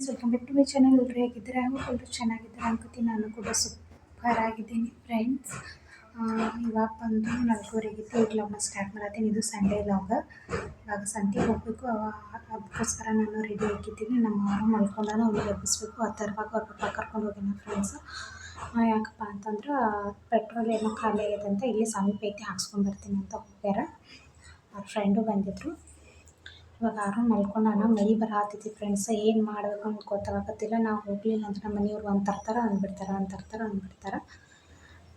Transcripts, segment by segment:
Welcome back to my channel ಎಲ್ಲರೂ ಹೇಗಿದ್ದಾರೆ ಎಲ್ಲರೂ ಚೆನ್ನಾಗಿದ್ದಾರೆ ಅನ್ಕೋತೀನಿ. ನಾನು ಕೂಡ ಸೂಪರ್ ಆಗಿದ್ದೀನಿ ಫ್ರೆಂಡ್ಸ್ ಇವಾಗ ಬಂದು ನಾಲ್ಕೂವರೆಗಿತ್ತು ಈಗ ಲಾಗ್ನ ಸ್ಟಾರ್ಟ್ ಮಾಡತ್ತೀನಿ. ಇದು ಸಂಡೇ ಲಾಗ ಇವಾಗ ಸಂತೆಗೆ ಹೋಗಬೇಕು. ಅದಕ್ಕೋಸ್ಕರ ನಾನು ರೆಡಿ ಆಗಿದ್ದೀನಿ. ನಮ್ಮ ಮಾವ ಮಲ್ಕೊಂಡಾನ ಅವ್ನಿಗೆ ಎಬ್ಬಿಸ್ಬೇಕು. ಆ ತರವಾಗ ಅವ್ರ ಪಪ್ಪ ಕರ್ಕೊಂಡು ಹೋಗಿನ ಫ್ರೆಂಡ್ಸು ಯಾಕಪ್ಪ ಅಂತಂದ್ರೆ ಪೆಟ್ರೋಲ್ ಏನೋ ಖಾಲಿ ಅಂತ ಇಲ್ಲಿ ಸಮೀಪ ಐತಿ ಹಾಕ್ಸ್ಕೊಂಡು ಬರ್ತೀನಿ ಅಂತ ಹೋಗ್ಯಾರ ಅವ್ರ ಫ್ರೆಂಡು ಬಂದಿದ್ದರು ಇವಾಗ ಯಾರೋ ಮಲ್ಕೊಂಡಾನ ಮಳೆ ಬರಹತ್ತೈತಿ ಫ್ರೆಂಡ್ಸ್ ಏನು ಮಾಡಬೇಕು ಅಂತ ಗೊತ್ತಾಗತ್ತಿಲ್ಲ ನಾವು ಹೋಗಲಿಲ್ಲ ಅಂದ್ರೆ ನಮ್ಮ ಮನೆಯವ್ರು ಒಂದು ತರ್ತಾರೆ, ಅಂದ್ಬಿಡ್ತಾರೆ, ಒಂದು ತರ್ತಾರೆ, ಅಂದ್ಬಿಡ್ತಾರೆ.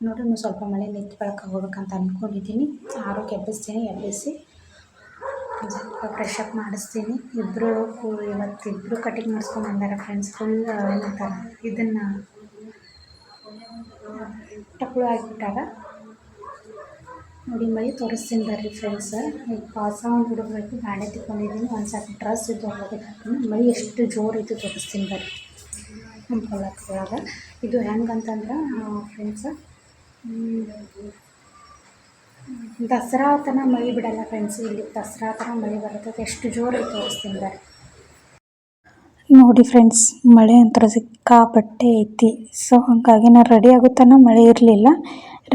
ನೋಡಿ ನೀವು ಸ್ವಲ್ಪ ಮಳೆ ನಿಂತು ಬೆಳಕ ಹೋಗ್ಬೇಕಂತ ಅಂದ್ಕೊಂಡಿದ್ದೀನಿ ಆರೋಗ್ಯ ಎಬ್ಬಿಸ್ತೀನಿ ಎಬ್ಬಿಸಿ ಸ್ವಲ್ಪ ಫ್ರೆಶ್ ಅಪ್ ಮಾಡಿಸ್ತೀನಿ. ಇಬ್ಬರು ಇವತ್ತು ಇಬ್ಬರು ಕಟಿಂಗ್ ಮಾಡಿಸ್ಕೊಂಡು ಬಂದಾರ ಫ್ರೆಂಡ್ಸ್ ಫುಲ್ ಏನಂತಾರೆ, ಇದನ್ನು ಟಪ್ಪಳು ಆಗಿಬಿಟ್ಟಾಗ ನೋಡಿ, ಮೈ ತೋರಿಸ್ತೀನಿ ಬರ್ರಿ ಫ್ರೆಂಡ್ಸ್ ಈಗ ಪಾಸ ಹುಡುಗಬೇಕು ಗಾಡಿ ತಿಕ್ಕೊಂಡಿದ್ದೀನಿ. ಒಂದು ಸಾಕು ಡ್ರೆಸ್ ಇದು ಹೋಗ್ಬೇಕು ಮೈ ಎಷ್ಟು ಜೋರು ಇದು ತೋರಿಸ್ತೀನಿ ಬರ್ರಿ. ನಮ್ಮ ಕೊಳಕ್ಕೊಳಗೆ ಇದು ಹೆಂಗಂತಂದ್ರೆ ಫ್ರೆಂಡ್ಸ್ ದಸರಾ ತನಕ ಮೈ ಬಿಡಲ್ಲ ಫ್ರೆಂಡ್ಸ್ ಇಲ್ಲಿ ದಸರಾ ಥರ ಮೈ ಬರುತ್ತೆ. ಎಷ್ಟು ಜೋರು ತೋರಿಸ್ತೀನಿ ಬರ್ರಿ. ನೋಡಿ ಫ್ರೆಂಡ್ಸ್ ಮಳೆ ಅಂತರ ಸಿಕ್ಕಾಪಟ್ಟೆ ಐತಿ. ಸೊ ಹಾಗಾಗಿ ನಾನು ರೆಡಿ ಆಗೋ ತನಕ ಮಳೆ ಇರಲಿಲ್ಲ.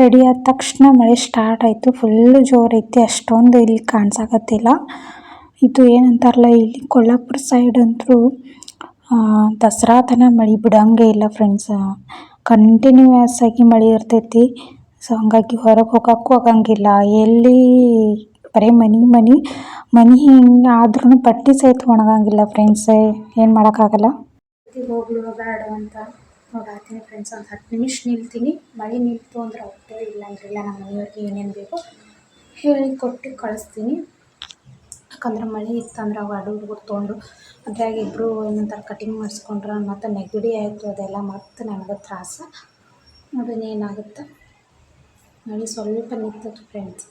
ರೆಡಿ ಆದ ತಕ್ಷಣ ಮಳೆ ಸ್ಟಾರ್ಟ್ ಆಯಿತು. ಫುಲ್ಲು ಜೋರೈತಿ ಅಷ್ಟೊಂದು ಇಲ್ಲಿ ಕಾಣಿಸಾಕತ್ತಿಲ್ಲ. ಇದು ಏನಂತಾರಲ್ಲ, ಇಲ್ಲಿ ಕೊಲ್ಲಾಪುರ ಸೈಡ್ ಅಂತೂ ದಸರಾ ತನ ಮಳೆ ಬಿಡಂಗೆ ಇಲ್ಲ ಫ್ರೆಂಡ್ಸ್ ಕಂಟಿನ್ಯೂಯಸ್ ಆಗಿ ಮಳೆ ಇರ್ತೈತಿ. ಸೊ ಹಂಗಾಗಿ ಹೊರಗೆ ಹೋಗೋಕ್ಕೂ ಆಗಂಗಿಲ್ಲ. ಎಲ್ಲಿ ಬರೀ ಮನೆ ಮನೆ. ಮನೆ ಹಿಂಗೆ ಆದ್ರೂ ಬಟ್ಟೆ ಸಹಿತ ಒಣಗಂಗಿಲ್ಲ ಫ್ರೆಂಡ್ಸ್ ಏನು ಮಾಡೋಕ್ಕಾಗಲ್ಲ? ಹೋಗ್ಲು ಬೇಡ ಅಂತ. ನೋಡಾತೀನಿ ಫ್ರೆಂಡ್ಸ್ ಒಂದು ಹತ್ತು ನಿಮಿಷ ನಿಲ್ತೀನಿ. ಮಳೆ ನಿಲ್ತು ಅಂದ್ರೆ ಹೋಗ್ತೇವೆ ಇಲ್ಲ ಅಂದ್ರೆ ಇಲ್ಲ ನಮ್ಮ ಮನೆಯವ್ರಿಗೆ ಏನೇನು ಬೇಕು ಹೇಳಿ ಕೊಟ್ಟು ಕಳಿಸ್ತೀನಿ. ಯಾಕಂದ್ರೆ ಮಳೆ ಇತ್ತಂದ್ರೆ ಅವು ಅಡು ಹುಡುಗರು ತೊಗೊಂಡು ಅದ್ರಾಗ ಇಬ್ಬರು ಏನಂತಾರೆ ಕಟಿಂಗ್ ಮಾಡಿಸ್ಕೊಂಡ್ರೆ ಮತ್ತು ನೆಗಡಿ ಆಯಿತು ಅದೆಲ್ಲ ಮತ್ತು ನನಗೆ ತ್ರಾಸ. ನೋಡೋಣ ಏನಾಗುತ್ತೆ ಮಳೆ ಸ್ವಲ್ಪ ನಿಂತೈತೆ ಫ್ರೆಂಡ್ಸ್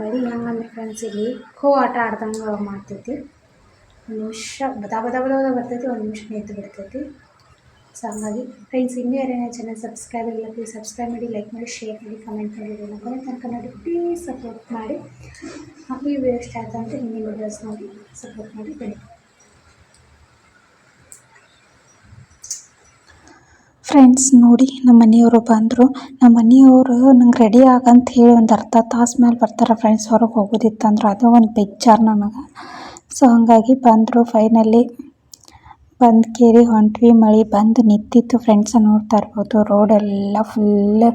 ಮಳೆ ಹೆಂಗಂದ್ರೆ ಫ್ರೆಂಡ್ಸ್ ಇಲ್ಲಿ ಖೋ ಆಟ ಆಡ್ದಂಗೆ ಮಾಡ್ತೈತಿ. ಒಂದು ನಿಮಿಷ ಬದ ಬದ ಬದ ಬರ್ತೈತಿ, ಒಂದು ನಿಮಿಷ ನೇತು ಬಿಡ್ತೈತಿ. ಸೊ ಹಂಗಾಗಿ ಫ್ರೆಂಡ್ಸ್ ಇನ್ನೂ ಯಾರೇನ ಚಾನಲ್ ಸಬ್ಸ್ಕ್ರೈಬ್ ಇಲ್ಲ ಪ್ಲೀಸ್ ಸಬ್ಸ್ಕ್ರೈಬ್ ಮಾಡಿ ಲೈಕ್ ಮಾಡಿ ಶೇರ್ ಮಾಡಿ ಕಮೆಂಟ್ ಮಾಡಿ ಕೊನೆ ತನಕ ನೋಡಿ ಪ್ಲೀಸ್ ಸಪೋರ್ಟ್ ಮಾಡಿ. ಈ ವೇಸ್ಟ್ ಆಯ್ತು ಅಂದರೆ ಹಿಂದಿನ ವಿಡಿಯೋಸ್ ನೋಡಿ ಸಪೋರ್ಟ್ ಮಾಡಿ, ಬನ್ನಿ. ಫ್ರೆಂಡ್ಸ್ ನೋಡಿ ನಮ್ಮ ಮನೆಯವರು ಬಂದರು. ನಮ್ಮ ಮನೆಯವರು ನಂಗೆ ರೆಡಿ ಆಗಂತ ಹೇಳಿ ಒಂದು ಅರ್ಧ ತಾಸು ಮೇಲೆ ಬರ್ತಾರೆ ಫ್ರೆಂಡ್ಸ್ ಹೊರಗೆ ಹೋಗೋದಿತ್ತಂದ್ರೆ. ಅದು ಒಂದು ಬೇಜಾರು ನನಗೆ. ಸೊ ಹಾಗಾಗಿ ಬಂದರು. ಫೈನಲಿ ಬಂದು ಕೇರಿ ಹೊಂಟ್ವಿ. ಮಳೆ ಬಂದು ನಿಂತಿತ್ತು. ಫ್ರೆಂಡ್ಸ ನೋಡ್ತಾ ಇರ್ಬೋದು. ರೋಡೆಲ್ಲ ಫುಲ್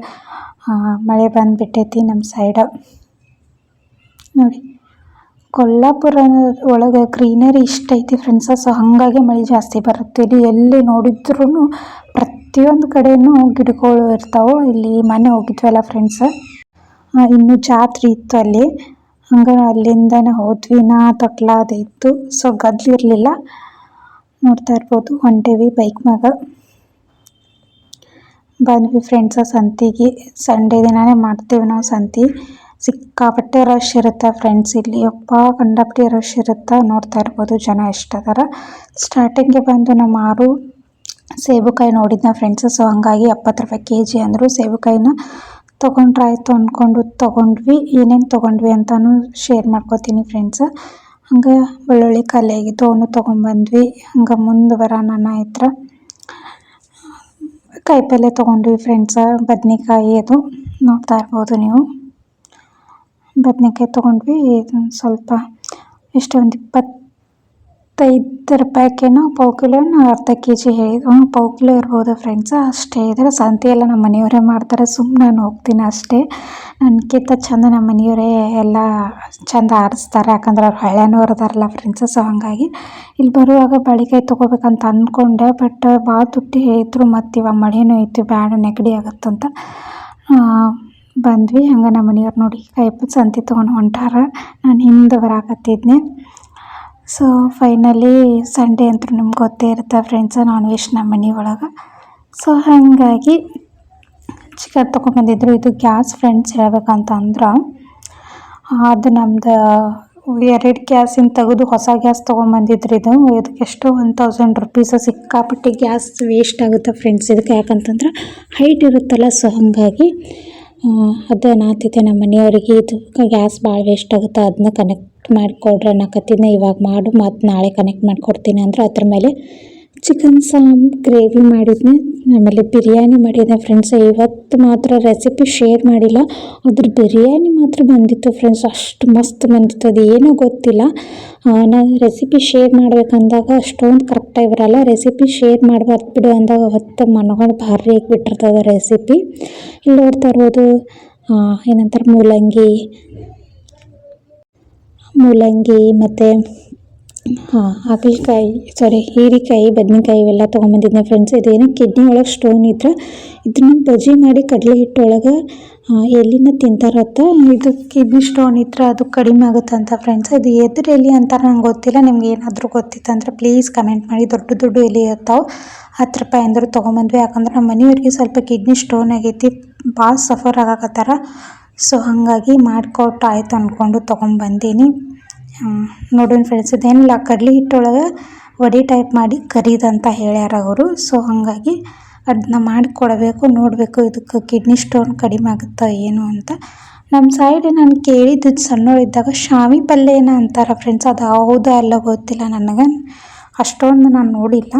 ಮಳೆ ಬಂದುಬಿಟ್ಟೈತಿ ನಮ್ಮ ಸೈಡ ನೋಡಿ. ಕೊಲ್ಲಾಪುರ ಒಳಗೆ ಗ್ರೀನರಿ ಇಷ್ಟ ಐತಿ ಫ್ರೆಂಡ್ಸ್ ಸೊ ಹಂಗಾಗಿ ಮಳೆ ಜಾಸ್ತಿ ಬರುತ್ತೆ. ಇಲ್ಲಿ ಎಲ್ಲಿ ನೋಡಿದ್ರೂ ಪ್ರತಿಯೊಂದು ಕಡೆನೂ ಗಿಡಗಳು ಇರ್ತಾವೆ, ಇಲ್ಲಿ ಮನೆ ಹೋಗಿದ್ವಲ್ಲ ಫ್ರೆಂಡ್ಸ್ ಇನ್ನೂ ಜಾತ್ರೆ ಇತ್ತು ಅಲ್ಲಿ. ಹಂಗ ಅಲ್ಲಿಂದನೇ ಹೋದ್ವಿ. ನಾ ಇತ್ತು ಸೊ ಗದ್ಲಿರಲಿಲ್ಲ ನೋಡ್ತಾ ಇರ್ಬೋದು, ಹೊಂಟೇವಿ ಬೈಕ್ ಮ್ಯಾಗ. ಬಂದ್ವಿ ಫ್ರೆಂಡ್ಸ ಸಂತಿಗೆ. ಸಂಡೇ ದಿನಾನೇ ಮಾಡ್ತೀವಿ ನಾವು ಸಂತಿ. ಸಿಕ್ಕಾಪಟ್ಟೆ ರಶ್ ಇರುತ್ತೆ ಫ್ರೆಂಡ್ಸ್ ಇಲ್ಲಿ. ಅಪ್ಪ ಕಂಡಪಟ್ಟೆ ರಶ್ ಇರುತ್ತೆ. ನೋಡ್ತಾ ಇರ್ಬೋದು ಜನ ಎಷ್ಟದಾರ ಸ್ಟಾರ್ಟಿಂಗ್ಗೆ ಬಂದು ನಮ್ಮ ಆರು ಸೇಬುಕಾಯಿ ನೋಡಿದ್ನ ಫ್ರೆಂಡ್ಸ್ ಸೊ ಹಂಗಾಗಿ ಎಪ್ಪತ್ತು ರೂಪಾಯಿ ಕೆ ಜಿ ಅಂದರು. ಸೇಬುಕಾಯಿನ ತೊಗೊಂಡ್ರಾಯ್ತು ಅಂದ್ಕೊಂಡು ತೊಗೊಂಡ್ವಿ. ಏನೇನು ತೊಗೊಂಡ್ವಿ ಅಂತಲೂ ಶೇರ್ ಮಾಡ್ಕೋತೀನಿ ಫ್ರೆಂಡ್ಸ್ ಹಂಗೆ ಬೆಳ್ಳುಳ್ಳಿ ಆಗಿತ್ತು ಅವನು ತೊಗೊಂಡ್ಬಂದ್ವಿ. ಹಂಗೆ ಮುಂದೆ ಬರೋಣ ಹತ್ರ ಕಾಯಿಪಲ್ಯ ತೊಗೊಂಡ್ವಿ ಫ್ರೆಂಡ್ಸ ಬದ್ನೆಕಾಯಿ ಅದು. ನೋಡ್ತಾ ಇರ್ಬೋದು ನೀವು. ಬದ್ನೆಕಾಯಿ ತೊಗೊಂಡ್ವಿ. ಸ್ವಲ್ಪ ಎಷ್ಟೊಂದು ಇಪ್ಪತ್ತು ಇಪ್ಪತ್ತೈದು ರೂಪಾಯಿಗೇನೋ ಪಾವು ಕಿಲೋನೋ ಅರ್ಧ ಕೆ ಜಿ ಹೇಳಿದ್ರು ಪಾವು ಕಿಲೋ ಇರ್ಬೋದು ಫ್ರೆಂಡ್ಸ್ ಅಷ್ಟೇ ಇದ್ರೆ ಸಂತೆ ಎಲ್ಲ ನಮ್ಮ ಮನೆಯವರೇ ಮಾಡ್ತಾರೆ. ಸುಮ್ಮನೆ ನಾನು ಹೋಗ್ತೀನಿ ಅಷ್ಟೇ. ನನಗಿಂತ ಚಂದ ನಮ್ಮ ಮನೆಯವರೇ ಎಲ್ಲ ಚಂದ ಆರಿಸ್ತಾರೆ. ಯಾಕಂದ್ರೆ ಅವ್ರು ಹಳ್ಳಿನವ್ರು ಅದಾರಲ್ಲ ಫ್ರೆಂಡ್ಸ್ ಸೊ ಹಾಗಾಗಿ ಇಲ್ಲಿ ಬರುವಾಗ ಬಾಳೆಕಾಯಿ ತೊಗೋಬೇಕಂತ ಅಂದ್ಕೊಂಡೆ. ಬಟ್ ಭಾಳ ತುಟ್ಟಿ ಹೇಳಿದ್ರು. ಮತ್ತು ಇವಾಗ ಮಳೆನೂ ಐತಿ ಬ್ಯಾಡ ನೆಗಡಿ ಆಗುತ್ತಂತ. ಬಂದ್ವಿ. ಹಂಗೆ ನಮ್ಮ ಮನೆಯವ್ರು ನೋಡಿ ಕಾಯಿ ಸಂತೆ ತೊಗೊಂಡು ಹೊಂಟಾರ. ನಾನು ಹಿಂದೆ ಬರಾಕತ್ತಿದ್ನೆ ಸೊ ಫೈನಲಿ ಸಂಡೇ ಅಂತೂ ನಿಮ್ಗೆ ಗೊತ್ತೇ ಇರುತ್ತೆ ಫ್ರೆಂಡ್ಸ ನಾನ್ ವೆಜ್ ನಮ್ಮ ಮನೆ ಒಳಗೆ. ಸೊ ಹಾಗಾಗಿ ಚಿಕನ್ ತೊಗೊಂಬಂದಿದ್ರು ಇದು ಗ್ಯಾಸ್ ಫ್ರೆಂಡ್ಸ್ ಹೇಳ್ಬೇಕಂತಂದ್ರೆ, ಅದು ನಮ್ದು ಎರಡು ಗ್ಯಾಸಿನ ತೆಗೆದು ಹೊಸ ಗ್ಯಾಸ್ ತೊಗೊಂಬಂದಿದ್ರು ಇದು. ಇದಕ್ಕೆ ಎಷ್ಟು ಒನ್ ತೌಸಂಡ್ ರುಪೀಸ್ ಸಿಕ್ಕಾಪಟ್ಟೆ ಗ್ಯಾಸ್ ವೇಸ್ಟ್ ಆಗುತ್ತೆ ಫ್ರೆಂಡ್ಸ್ ಇದಕ್ಕೆ ಯಾಕಂತಂದ್ರೆ ಹೈಟ್ ಇರುತ್ತಲ್ಲ ಸೊ ಹಾಗಾಗಿ ಅದೇ ನಾತಿದ್ದೆ ನಮ್ಮ ಮನೆಯವರಿಗೆ ಇದು. ಗ್ಯಾಸ್ ಭಾಳ ವೇಸ್ಟ್ ಆಗುತ್ತೆ. ಅದನ್ನ ಕನೆಕ್ಟ್ ಮಾಡಿಕೊಡ್ರಿ ಅನ್ನಕತ್ತಿದ್ದೆ ಇವಾಗ ಮಾಡು. ಮತ್ತು ನಾಳೆ ಕನೆಕ್ಟ್ ಮಾಡಿಕೊಡ್ತೀನಿ ಅಂದ್ರೆ ಅದ್ರ ಮೇಲೆ ಚಿಕನ್ ಸಾಮ್ ಗ್ರೇವಿ ಮಾಡಿದ್ನೆ. ಆಮೇಲೆ ಬಿರಿಯಾನಿ ಮಾಡಿದ್ದೆ ಫ್ರೆಂಡ್ಸ್ ಇವತ್ತು ಮಾತ್ರ ರೆಸಿಪಿ ಶೇರ್ ಮಾಡಿಲ್ಲ. ಅದ್ರ ಬಿರಿಯಾನಿ ಮಾತ್ರ ಬಂದಿತ್ತು ಫ್ರೆಂಡ್ಸ್ ಅಷ್ಟು ಮಸ್ತ್ ಬಂದಿತ್ತು. ಅದು ಏನೂ ಗೊತ್ತಿಲ್ಲ. ನಾನು ರೆಸಿಪಿ ಶೇರ್ ಮಾಡ್ಬೇಕಂದಾಗ ಅಷ್ಟೊಂದು ಕರೆಕ್ಟಾಗಿ ಬರಲ್ಲ. ರೆಸಿಪಿ ಶೇರ್ ಮಾಡಬಾರ್ದು ಬಿಡು ಅಂದಾಗ ಅವತ್ತು ಮನಗಳು ಭಾರಿ ಆಗಿಬಿಟ್ಟಿರ್ತದೆ ರೆಸಿಪಿ ಇಲ್ಲಿ ನೋಡ್ತಾ ಇರ್ಬೋದು ಏನಂತಾರೆ? ಮೂಲಂಗಿ. ಮೂಲಂಗಿ ಮತ್ತು ಹಾಂ, ಹಾಗಲಕಾಯಿ ಸಾರಿ ಹೀರೆಕಾಯಿ, ಬದನೆಕಾಯಿ ಇವೆಲ್ಲ ತೊಗೊಂಬಂದಿದ್ದೆ ಫ್ರೆಂಡ್ಸ್ ಇದೇನು ಕಿಡ್ನಿ ಒಳಗೆ ಸ್ಟೋನ್ ಇದ್ರೆ. ಇದನ್ನ ಬಜ್ಜಿ ಮಾಡಿ ಕಡಲೆ ಹಿಟ್ಟೊಳಗೆ ಎಲ್ಲಿನ ತಿಂತಾರತ್ತ ಇದು ಕಿಡ್ನಿ ಸ್ಟೋನ್ ಇದ್ರೆ ಅದು ಕಡಿಮೆ ಆಗುತ್ತಂತ ಫ್ರೆಂಡ್ಸ್ ಇದು ಎದ್ರ ಎಲ್ಲಿ ಅಂತಾರೆ ನಂಗೆ ಗೊತ್ತಿಲ್ಲ, ನಿಮ್ಗೆ ಏನಾದರೂ ಗೊತ್ತಿತ್ತಂದ್ರೆ ಪ್ಲೀಸ್ ಕಮೆಂಟ್ ಮಾಡಿ. ದೊಡ್ಡ ದೊಡ್ಡ ಎಲ್ಲಿ ಇರ್ತಾವೆ. ಹತ್ತು ರೂಪಾಯಿ ಅಂದರೂ ತೊಗೊಂಬಂದ್ವಿ. ಯಾಕಂದ್ರೆ ನಮ್ಮ ಮನೆಯವ್ರಿಗೆ ಸ್ವಲ್ಪ ಕಿಡ್ನಿ ಸ್ಟೋನ್ ಆಗೈತಿ, ಭಾಳ ಸಫರ್ ಆಗಾಕತ್ತಾರ. ಸೊ ಹಾಗಾಗಿ ಮಾಡಿಕೊಟ್ಟು ಆಯ್ತು ಅಂದ್ಕೊಂಡು ತೊಗೊಂಬಂದೀನಿ. ನೋಡೋಣ ಫ್ರೆಂಡ್ಸ್ ಇದೇನಿಲ್ಲ, ಕಡ್ಲೆ ಹಿಟ್ಟೊಳಗೆ ವಡೆ ಟೈಪ್ ಮಾಡಿ ಕರಿದಂತ ಹೇಳ್ಯಾರ ಅವರು. ಸೊ ಹಾಗಾಗಿ ಅದನ್ನ ಮಾಡಿಕೊಡಬೇಕು, ನೋಡಬೇಕು ಇದಕ್ಕೆ ಕಿಡ್ನಿ ಸ್ಟೋನ್ ಕಡಿಮೆ ಆಗುತ್ತಾ ಏನು ಅಂತ. ನಮ್ಮ ಸೈಡ್ ನಾನು ಕೇಳಿದ್ದು ಸಣ್ಣವಳಿದ್ದಾಗ ಶಾವಿ ಪಲ್ಯ ಏನೋ ಅಂತಾರೆ ಫ್ರೆಂಡ್ಸ್ ಅದು ಹೌದಾ ಅಲ್ಲ ಗೊತ್ತಿಲ್ಲ ನನಗೆ. ಅಷ್ಟೊಂದು ನಾನು ನೋಡಿಲ್ಲ.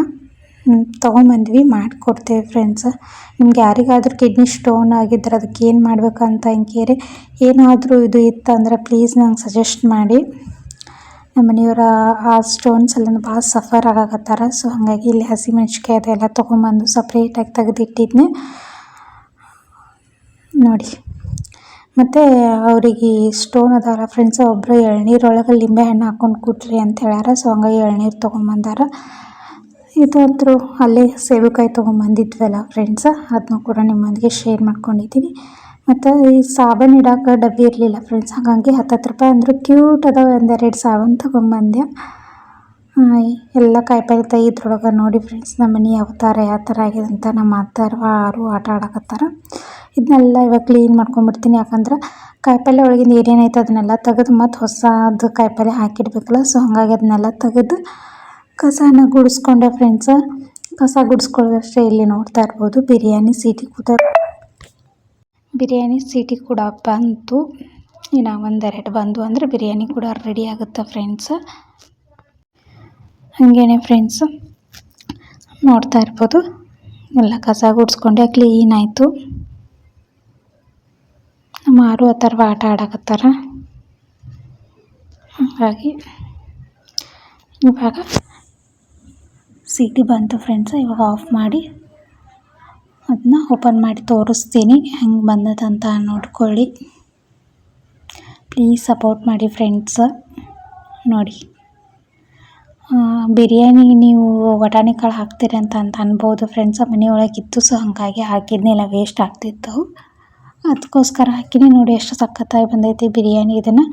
ತೊಗೊಂಬಂದ್ವಿ, ಮಾಡಿಕೊಡ್ತೇವೆ ಫ್ರೆಂಡ್ಸ್ ನಿಮ್ಗೆ ಯಾರಿಗಾದ್ರೂ ಕಿಡ್ನಿ ಸ್ಟೋನ್ ಆಗಿದ್ರೆ ಅದಕ್ಕೆ ಏನು ಮಾಡ್ಬೇಕಂತ ಹಿಂಗೇರಿ ಏನಾದರೂ ಇದು ಇತ್ತಂದ್ರೆ ಪ್ಲೀಸ್ ನಂಗೆ ಸಜೆಸ್ಟ್ ಮಾಡಿ. ನಮ್ಮ ಮನೆಯವರ ಆ ಸ್ಟೋನ್ಸ್ ಎಲ್ಲ ಭಾಳ ಸಫರ್ ಆಗಾಕತ್ತಾರ. ಸೊ ಹಾಗಾಗಿ ಇಲ್ಲಿ ಹಸಿಮೆಣ್ಸಿಕಾಯಿ ಅದೆಲ್ಲ ತೊಗೊಂಬಂದು ಸಪ್ರೇಟಾಗಿ ತೆಗೆದಿಟ್ಟಿದ್ನೆ. ನೋಡಿ. ಮತ್ತು ಅವರಿಗೆ ಸ್ಟೋನ್ ಅದಾರ. ಫ್ರೆಂಡ್ಸ್ ಒಬ್ಬರು ಎಳ್ನೀರೊಳಗೆ ಲಿಂಬೆ ಹಣ್ಣು ಹಾಕೊಂಡು ಕುಟ್ರಿ ಅಂತ ಹೇಳ್ಯಾರ. ಸೊ ಹಂಗಾಗಿ ಎಳ್ನೀರು ತೊಗೊಂಬಂದಾರ ಇದಂತರೂ ಅಲ್ಲೇ ಸೇಬುಕಾಯಿ ತೊಗೊಂಬಂದಿದ್ವಲ್ಲ ಫ್ರೆಂಡ್ಸ್ ಅದನ್ನು ಕೂಡ ನಿಮ್ಮೊಂದಿಗೆ ಶೇರ್ ಮಾಡ್ಕೊಂಡಿದ್ದೀನಿ. ಮತ್ತು ಈ ಸಾಬನ್ ಇಡಾಕ ಡಬ್ಬಿ ಇರಲಿಲ್ಲ ಫ್ರೆಂಡ್ಸ್ ಹಾಗಾಗಿ ಹತ್ತತ್ತು ರೂಪಾಯಿ ಅಂದ್ರೆ ಕ್ಯೂಟ್ ಅದಾವೆ ಒಂದೆರಡು ಸಾಬನ್ ತೊಗೊಂಬಂದೆ. ಎಲ್ಲ ಕಾಯಿಪಲ್ಲೆ ಇದ್ರೊಳಗೆ ನೋಡಿ ಫ್ರೆಂಡ್ಸ್ ನಮ್ಮ ಮನೆ ಯಾವ ಥರ ಯಾವ ಥರ ಆಗಿದೆ ಅಂತ ನಮ್ಮ ಅತ್ತಾರು ಆರು ಆಟ ಆಡಕತ್ತಾರ. ಇದನ್ನೆಲ್ಲ ಇವಾಗ ಕ್ಲೀನ್ ಮಾಡ್ಕೊಂಡ್ಬಿಡ್ತೀನಿ. ಯಾಕಂದ್ರೆ ಕಾಯಿಪಲ್ಲೆ ಒಳಗಿಂದ ಏನೇನೈತೆ ಅದನ್ನೆಲ್ಲ ತೆಗೆದು ಮತ್ತು ಹೊಸದು ಕಾಯಿಪಲ್ಲೆ ಹಾಕಿಡ್ಬೇಕಲ್ಲ ಸೊ ಹಾಗಾಗಿ ಅದನ್ನೆಲ್ಲ ತೆಗೆದು ಕಸನ ಗುಡಿಸ್ಕೊಂಡೆ ಫ್ರೆಂಡ್ಸ್ ಕಸ ಗುಡಿಸ್ಕೊಳ್ಳೋದಷ್ಟೇ ಇಲ್ಲಿ ನೋಡ್ತಾ ಇರ್ಬೋದು. ಬಿರಿಯಾನಿ, ಸೀಟಿ ಕೂತ ಬಿರಿಯಾನಿ ಸಿಟಿ ಕೂಡ ಬಂತು. ಇನ್ನು ಒಂದೆರಡು ಬಂದು ಅಂದರೆ ಬಿರಿಯಾನಿ ಕೂಡ ರೆಡಿ ಆಗುತ್ತೆ ಫ್ರೆಂಡ್ಸ್ ಹಾಗೇನೆ ಫ್ರೆಂಡ್ಸ್ ನೋಡ್ತಾ ಇರ್ಬೋದು. ಎಲ್ಲ ಕಸ ಗುಡಿಸ್ಕೊಂಡೆ ಕ್ಲೀನ್ ಆಯಿತು. ಆರು ಆ ಥರ ಆಟ ಆಡಕತ್ತಾರ. ಹಾಗಾಗಿ ಇವಾಗ ಸಿಟಿ ಬಂತು ಫ್ರೆಂಡ್ಸ್ ಇವಾಗ ಆಫ್ ಮಾಡಿ ಅದನ್ನ ಓಪನ್ ಮಾಡಿ ತೋರಿಸ್ತೀನಿ. ಹೆಂಗೆ ಬಂದದಂತ ನೋಡ್ಕೊಳ್ಳಿ. ಪ್ಲೀಸ್ ಸಪೋರ್ಟ್ ಮಾಡಿ ಫ್ರೆಂಡ್ಸ್ ನೋಡಿ. ಬಿರಿಯಾನಿ ನೀವು ವಟಾಣಿ ಕಾಳು ಹಾಕ್ತೀರಿ ಅಂತ ಅಂತ ಅನ್ಬೋದು. ಫ್ರೆಂಡ್ಸ್ ಮನೆಯೊಳಗಿತ್ತು ಸೊ ಹಾಗಾಗಿ ಹಾಕಿದ್ನೆಲ್ಲ ವೇಸ್ಟ್ ಆಗ್ತಿತ್ತು. ಅದಕ್ಕೋಸ್ಕರ ಹಾಕಿನಿ. ನೋಡಿ, ಎಷ್ಟು ಸಖತ್ತಾಗಿ ಬಂದೈತಿ ಬಿರಿಯಾನಿ ಇದನ್ನು.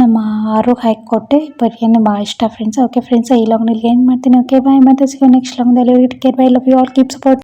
ನಮ್ಮ ಆರೋಗ್ಯ ಹಾಕಿ ಕೊಟ್ಟೆ. ಬಿರಿಯಾನಿ ಭಾಳ ಇಷ್ಟ ಫ್ರೆಂಡ್ಸ್ ಓಕೆ ಫ್ರೆಂಡ್ಸ್ ಈ ಲಾಗ್ನಲ್ಲಿ ಏನು ಮಾಡ್ತೀನಿ? ಓಕೆ ಬಾಯ್ ಮತ್ತೆ ಸಿಗೋ next ಲಾಗ್ನಲ್ಲಿ care bye love you all keep support